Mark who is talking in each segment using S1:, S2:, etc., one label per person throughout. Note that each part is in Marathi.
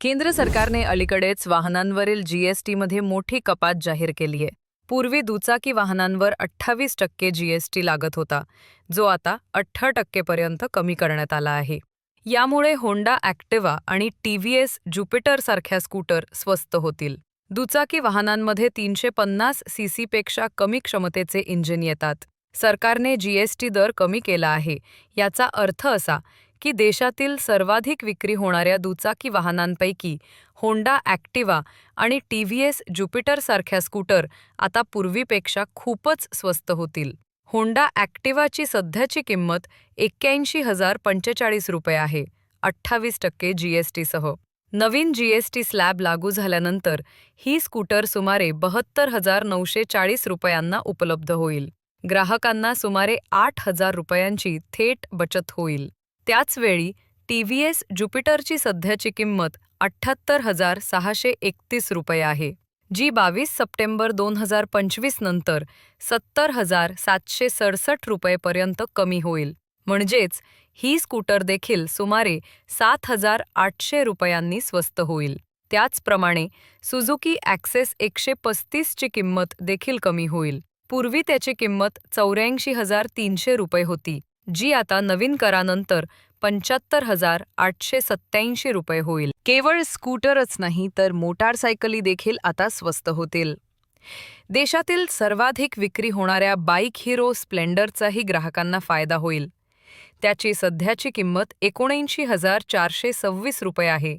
S1: केंद्र सरकारने अलीकडेच वाहनांवरील जीएसटीमध्ये मोठी कपात जाहीर केली आहे. पूर्वी दुचाकी वाहनांवर अठ्ठावीस टक्के जीएसटी लागत होता जो आता अठरा टक्केपर्यंत कमी करण्यात आला आहे. यामुळे होंडा ॲक्टिवा आणि टीव्हीएस एस ज्युपिटरसारख्या स्कूटर स्वस्त होतील. दुचाकी वाहनांमध्ये तीनशे पन्नास सीसीपेक्षा कमी क्षमतेचे इंजिन येतात. सरकारने जीएसटी दर कमी केला आहे याचा अर्थ असा की देशातील सर्वाधिक विक्री होणाऱ्या दुचाकी वाहनांपैकी होंडा ॲक्टिवा आणि टीव्हीएस एस ज्युपिटरसारख्या स्कूटर आता पूर्वीपेक्षा खूपच स्वस्त होतील. होंडा ॲक्टिवाची सध्याची किंमत एक्क्याऐंशी हजार पंचेचाळीस रुपये आहे अठ्ठावीस टक्के जीएसटीसह नवीन जीएसटी स्लॅब लागू झाल्यानंतर ही स्कूटर सुमारे बहत्तर हजार नऊशे चाळीस रुपयांना उपलब्ध होईल. ग्राहकांना सुमारे आठ हजार रुपयांची थेट बचत होईल. त्याचवेळी टीव्हीएस ज्युपिटरची सध्याची किंमत अठ्ठ्याहत्तर हजार सहाशे एकतीस रुपये आहे जी बावीस सप्टेंबर दोन हजार पंचवीस नंतर सत्तर हजार सातशे सडसष्ट रुपयेपर्यंत कमी होईल. म्हणजेच ही स्कूटर देखील सुमारे सात हजार आठशे रुपयांनी स्वस्त होईल. त्याचप्रमाणे सुझुकी ॲक्सेस एकशे पस्तीसची किंमत देखील कमी होईल. पूर्वी त्याची किंमत चौऱ्याऐंशी हजार तीनशे रुपये होती. जी आता नवीन करानंतर पंच्याहत्तर हजार आठशे सत्याऐंशी रुपये होईल. केवळ स्कूटरच नाही तर मोटारसायकली देखील आता स्वस्त होतील. देशातील सर्वाधिक विक्री होणाऱ्या बाईक हिरो स्प्लेंडरचाही ग्राहकांना फायदा होईल. त्याची सध्याची किंमत एकोणऐंशी हजार चारशे सव्वीस रुपये आहे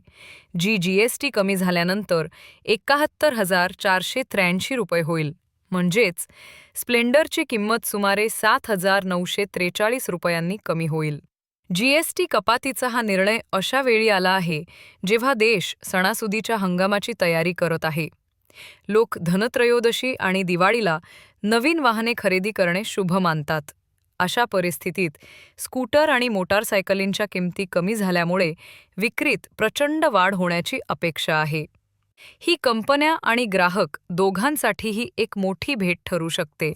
S1: जी जीएसटी कमी झाल्यानंतर एकाहत्तर हजार चारशे त्र्याऐंशी रुपये होईल. म्हणजेच स्प्लेंडरची किंमत सुमारे सात हजार नऊशे त्रेचाळीस रुपयांनी कमी होईल. जीएसटी कपातीचा हा निर्णय अशा वेळी आला आहे जेव्हा देश सणासुदीच्या हंगामाची तयारी करत आहे. लोक धनत्रयोदशी आणि दिवाळीला नवीन वाहने खरेदी करणे शुभ मानतात. अशा परिस्थितीत स्कूटर आणि मोटारसायकलींच्या किमती कमी झाल्यामुळे विक्रीत प्रचंड वाढ होण्याची अपेक्षा आहे. ही कंपन्या आणि ग्राहक दोघांसाठीही एक मोठी भेट ठरू शकते.